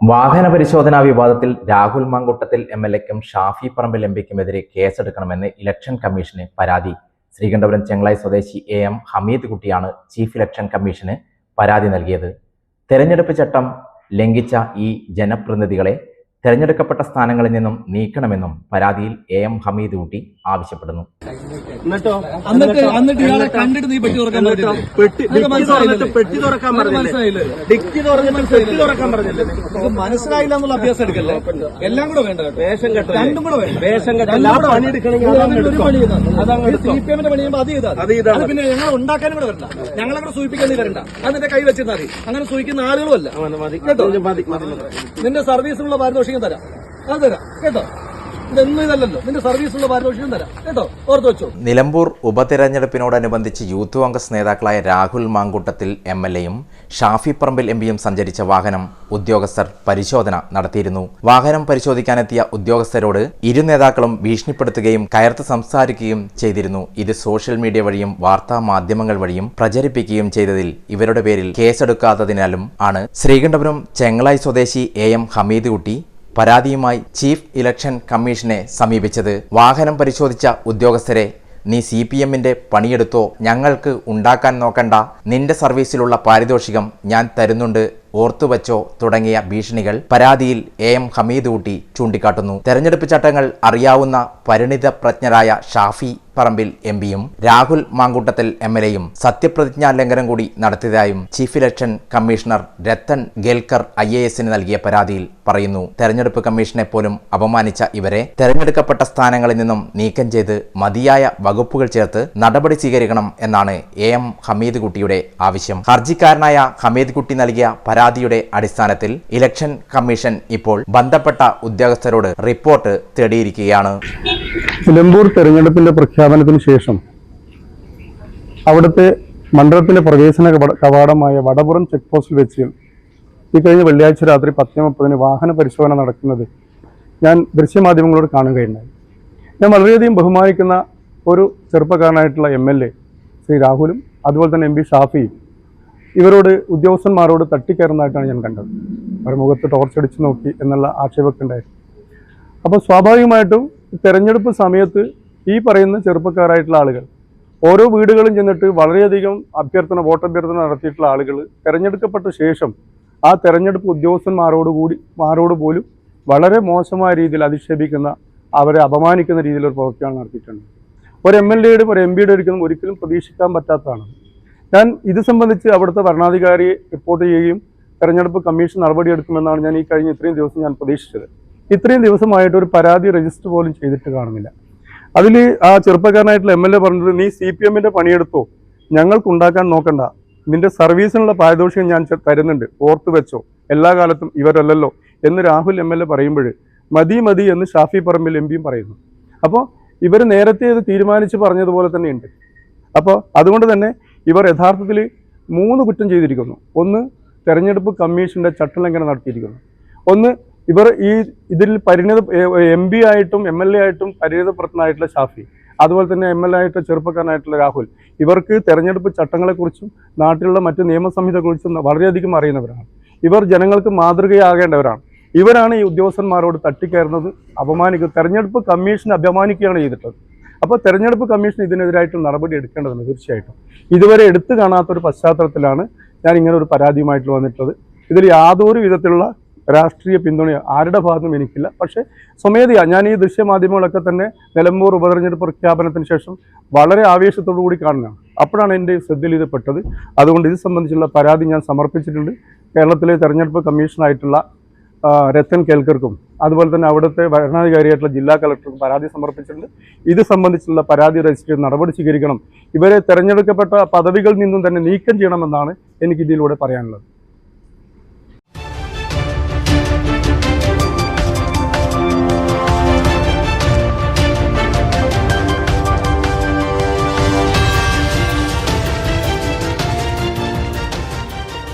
വാഹന പരിശോധനാ വിവാദത്തിൽ രാഹുൽ മാങ്കുട്ടത്തിൽ എം എൽ എക്കും ഷാഫി പറമ്പിൽ എം പിക്കുമെതിരെ കേസെടുക്കണമെന്ന് ഇലക്ഷൻ കമ്മീഷന് പരാതി. ശ്രീകണ്ഠപുരം ചെങ്ങളായി സ്വദേശി എ എം ഹമീദ് കുട്ടിയാണ് ചീഫ് ഇലക്ഷൻ കമ്മീഷന് പരാതി നൽകിയത്. തെരഞ്ഞെടുപ്പ് ചട്ടം ലംഘിച്ച ഈ ജനപ്രതിനിധികളെ തെരഞ്ഞെടുക്കപ്പെട്ട സ്ഥാനങ്ങളിൽ നിന്നും നീക്കണമെന്നും പരാതിയിൽ എ എം ഹമീദ് കുട്ടി ആവശ്യപ്പെടുന്നു. എന്നിട്ടോ? എന്നിട്ട്? എന്നിട്ട് ഇയാളെ കണ്ടിട്ട് നീ പെട്ടി തുറക്കാൻ എന്നിട്ടോ? പെട്ടി തുറക്കാൻ മനസ്സിലായില്ലേ? ഡിക്കി തുറന്നിട്ട് പെട്ടി തുറക്കാൻ പറഞ്ഞില്ലേ? മനസ്സിലായില്ല എന്നുള്ള അഭ്യാസം എടുക്കല്ലേ? എല്ലാം കൂടെ വേണ്ട കേട്ടോ. വേഷം കെട്ടല്ലേ രണ്ടും കൂടെ വേണ്ട. വേഷം കെട്ടല്ല രണ്ടും ആ കൂടെ പണി. എടുക്കണമെങ്കിൽ. സി പി എമ്മിന്റെ പണി ചെയ്യുമ്പോൾ അത് ചെയ്താൽ അത് ചെയ്താൽ പിന്നെ ഞങ്ങൾ ഉണ്ടാക്കാനും കൂടെ വരണ്ട. ഞങ്ങളെ കൂടെ സൂചിപ്പിക്കാൻ വരണ്ട. അതിന്റെ കൈ വെച്ചിരുന്നാൽ മതി. അങ്ങനെ സൂചിക്കുന്ന ആളുകളുമല്ല. കേട്ടോ. നിന്റെ സർവീസിനുള്ള പാരിതോഷികം തരാം. അത് തരാം. കേട്ടോ? കേട്ടോ? ഓർത്തു വെച്ചോ. നിലമ്പൂർ ഉപതെരഞ്ഞെടുപ്പിനോടനുബന്ധിച്ച് യൂത്ത് കോൺഗ്രസ് നേതാക്കളായ രാഹുൽ മാങ്കൂട്ടത്തിൽ എം എൽ എയും ഷാഫി പറമ്പിൽ എം പിയും സഞ്ചരിച്ച വാഹനം ഉദ്യോഗസ്ഥർ പരിശോധന നടത്തിയിരുന്നു. വാഹനം പരിശോധിക്കാനെത്തിയ ഉദ്യോഗസ്ഥരോട് ഇരു നേതാക്കളും ഭീഷണിപ്പെടുത്തുകയും കയർത്ത് സംസാരിക്കുകയും ചെയ്തിരുന്നു. ഇത് സോഷ്യൽ മീഡിയ വഴിയും വാർത്താ മാധ്യമങ്ങൾ വഴിയും പ്രചരിപ്പിക്കുകയും ചെയ്തതിൽ ഇവരുടെ പേരിൽ കേസെടുക്കാത്തതിനാലും ആണ്. ശ്രീകണ്ഠപുരം ചെങ്ങളായി സ്വദേശി എ എം ഹമീദ് കുട്ടി പരാതിയുമായി ചീഫ് ഇലക്ഷൻ കമ്മീഷനെ സമീപിച്ചത്. വാഹനം പരിശോധിച്ച ഉദ്യോഗസ്ഥരെ നീ സി പി എമ്മിന്റെ പണിയെടുത്തോ ഞങ്ങൾക്ക് ഉണ്ടാക്കാൻ നോക്കണ്ട. നിന്റെ സർവീസിലുള്ള പാരിതോഷികം ഞാൻ തരുന്നുണ്ട് ഓർത്തുവച്ചോ തുടങ്ങിയ ഭീഷണികൾ പരാതിയിൽ എ എം ഹമീദ് ഊട്ടി ചൂണ്ടിക്കാട്ടുന്നു. തെരഞ്ഞെടുപ്പ് ചട്ടങ്ങൾ അറിയാവുന്ന പരിണിത പ്രജ്ഞരായ ഷാഫി പറമ്പിൽ എം പിയും രാഹുൽ മാങ്കൂട്ടത്തിൽ എം എൽ എയും സത്യപ്രതിജ്ഞാ ലംഘനം കൂടി നടത്തിയതായും chief election commissioner Ratan Kelkar I A എസിന് നൽകിയ പരാതിയിൽ പറയുന്നു. തെരഞ്ഞെടുപ്പ് കമ്മീഷനെ പോലും അപമാനിച്ച ഇവരെ തെരഞ്ഞെടുക്കപ്പെട്ട സ്ഥാനങ്ങളിൽ നിന്നും നീക്കം ചെയ്ത് മതിയായ വകുപ്പുകൾ ചേർത്ത് നടപടി സ്വീകരിക്കണം എന്നാണ് എ എം ഹമീദ് കുട്ടിയുടെ ആവശ്യം. ഹർജിക്കാരനായ ഹമീദ് കുട്ടി നൽകിയ പരാതിയുടെ അടിസ്ഥാനത്തിൽ ഇലക്ഷൻ കമ്മീഷൻ ഇപ്പോൾ ബന്ധപ്പെട്ട ഉദ്യോഗസ്ഥരോട് റിപ്പോർട്ട് തേടിയിരിക്കുകയാണ്. നിലമ്പൂർ തെരഞ്ഞെടുപ്പിന്റെ പ്രഖ്യാപനത്തിന് ശേഷം അവിടുത്തെ മണ്ഡലത്തിന്റെ പ്രവേശന കവാടമായ വടപുറം ചെക്ക് പോസ്റ്റിൽ വെച്ച് ഈ കഴിഞ്ഞ വെള്ളിയാഴ്ച രാത്രി പത്തേ മുപ്പതിന് വാഹന പരിശോധന നടക്കുന്നത് ഞാൻ ദൃശ്യമാധ്യമങ്ങളോട് കാണുകയുണ്ടായി. ഞാൻ വളരെയധികം ബഹുമാനിക്കുന്ന ഒരു ചെറുപ്പക്കാരനായിട്ടുള്ള എം എൽ എ ശ്രീ രാഹുലും അതുപോലെ തന്നെ എം പി ഷാഫിയും ഇവരോട് ഉദ്യോഗസ്ഥന്മാരോട് തട്ടിക്കയറുന്നതായിട്ടാണ് ഞാൻ കണ്ടത്. അവരുടെ മുഖത്ത് ടോർച്ചടിച്ച് നോക്കി എന്നുള്ള ആക്ഷേപമൊക്കെ ഉണ്ടായിരുന്നു അപ്പോൾ സ്വാഭാവികമായിട്ടും തെരഞ്ഞെടുപ്പ് സമയത്ത് ഈ പറയുന്ന ചെറുപ്പക്കാരായിട്ടുള്ള ആളുകൾ ഓരോ വീടുകളും ചെന്നിട്ട് വളരെയധികം അഭ്യർത്ഥന വോട്ടഭ്യർത്ഥന നടത്തിയിട്ടുള്ള ആളുകൾ തെരഞ്ഞെടുക്കപ്പെട്ട ശേഷം ആ തെരഞ്ഞെടുപ്പ് ഉദ്യോഗസ്ഥന്മാരോട് കൂടി മാരോട് പോലും വളരെ മോശമായ രീതിയിൽ അധിക്ഷേപിക്കുന്ന അവരെ അപമാനിക്കുന്ന രീതിയിലൊരു പ്രവൃത്തിയാണ് നടത്തിയിട്ടുണ്ട് ഒരു എം എൽ എയുടെ ഒരു എം പിയുടെ ഒരിക്കലും ഒരിക്കലും പ്രതീക്ഷിക്കാൻ പറ്റാത്തതാണ്. ഞാൻ ഇത് സംബന്ധിച്ച് അവിടുത്തെ ഭരണാധികാരിയെ റിപ്പോർട്ട് ചെയ്യുകയും തെരഞ്ഞെടുപ്പ് കമ്മീഷൻ നടപടിയെടുക്കുമെന്നാണ് ഞാൻ ഈ കഴിഞ്ഞ ഇത്രയും ദിവസം ഞാൻ പ്രതീക്ഷിച്ചത്. ഇത്രയും ദിവസമായിട്ട് ഒരു പരാതി രജിസ്റ്റർ പോലും ചെയ്തിട്ട് കാണുന്നില്ല. അതിൽ ആ ചെറുപ്പക്കാരനായിട്ടുള്ള എം എൽ എ പറഞ്ഞത് നീ സി പി എമ്മിന്റെ പണിയെടുത്തോ ഞങ്ങൾക്ക് ഉണ്ടാക്കാൻ നോക്കണ്ട. നിന്റെ സർവീസിനുള്ള പാരിതോഷികം ഞാൻ തരുന്നുണ്ട് ഓർത്തു വെച്ചോ. എല്ലാ കാലത്തും ഇവരല്ലല്ലോ. എന്ന് രാഹുൽ എം എൽ എ പറയുമ്പോൾ മതി മതി എന്ന് ഷാഫി പറമ്പിൽ എം പിയും പറയുന്നു. അപ്പോൾ ഇവർ നേരത്തെ ഇത് തീരുമാനിച്ച് പറഞ്ഞതുപോലെ തന്നെയുണ്ട്. അപ്പോൾ അതുകൊണ്ട് തന്നെ ഇവർ യഥാർത്ഥത്തിൽ മൂന്ന് കുറ്റം ചെയ്തിരിക്കുന്നു. ഒന്ന് തെരഞ്ഞെടുപ്പ് കമ്മീഷന്റെ ചട്ടലംഘനം നടത്തിയിരിക്കുന്നു. ഒന്ന് ഇവർ ഈ ഇതിൽ പരിണിത എം പി ആയിട്ടും എം എൽ എ ആയിട്ടും പരിണിതപ്രജ്ഞനായിട്ടുള്ള ഷാഫി അതുപോലെ തന്നെ എം എൽ എ ആയിട്ട് ചെറുപ്പക്കാരനായിട്ടുള്ള രാഹുൽ ഇവർക്ക് തെരഞ്ഞെടുപ്പ് ചട്ടങ്ങളെക്കുറിച്ചും നാട്ടിലുള്ള മറ്റ് നിയമസംഹിതകളെക്കുറിച്ചും വളരെയധികം അറിയുന്നവരാണ്. ഇവർ ജനങ്ങൾക്ക് മാതൃകയാകേണ്ടവരാണ്. ഇവരാണ് ഈ ഉദ്യോഗസ്ഥന്മാരോട് തട്ടിക്കയറുന്നത് അപമാനിക്കുക തെരഞ്ഞെടുപ്പ് കമ്മീഷനെ അപമാനിക്കുകയാണ് ചെയ്തിട്ടുള്ളത്. അപ്പോൾ തെരഞ്ഞെടുപ്പ് കമ്മീഷൻ ഇതിനെതിരായിട്ട് നടപടി എടുക്കേണ്ടതുണ്ട് തീർച്ചയായിട്ടും. ഇതുവരെ എടുത്തു കാണാത്തൊരു പശ്ചാത്തലത്തിലാണ് ഞാൻ ഇങ്ങനെ ഒരു പരാതിയുമായിട്ട് വന്നിട്ടുള്ളത്. ഇതിൽ യാതൊരു വിധത്തിലുള്ള രാഷ്ട്രീയ പിന്തുണ ആരുടെ ഭാഗത്തും എനിക്കില്ല. പക്ഷേ സ്വമേധയാ ഞാൻ ഈ ദൃശ്യമാധ്യമങ്ങളൊക്കെ തന്നെ നിലമ്പൂർ ഉപതെരഞ്ഞെടുപ്പ് പ്രഖ്യാപനത്തിന് ശേഷം വളരെ ആവേശത്തോടു കൂടി കാണുന്നതാണ്. അപ്പോഴാണ് എന്റെ ശ്രദ്ധയിൽ ഇത് പെട്ടത്. അതുകൊണ്ട് ഇത് സംബന്ധിച്ചുള്ള പരാതി ഞാൻ സമർപ്പിച്ചിട്ടുണ്ട്. കേരളത്തിലെ തെരഞ്ഞെടുപ്പ് കമ്മീഷനായിട്ടുള്ള രത്തൻ കേൾക്കർക്കും അതുപോലെ തന്നെ അവിടുത്തെ ഭരണാധികാരിയായിട്ടുള്ള ജില്ലാ കളക്ടർക്കും പരാതി സമർപ്പിച്ചിട്ടുണ്ട്. ഇത് സംബന്ധിച്ചുള്ള പരാതി രജിസ്റ്റർ ചെയ്ത് നടപടി സ്വീകരിക്കണം. ഇവരെ തെരഞ്ഞെടുക്കപ്പെട്ട പദവികളിൽ നിന്നും തന്നെ നീക്കം ചെയ്യണമെന്നാണ് എനിക്ക് ഇതിലൂടെ പറയാനുള്ളത്.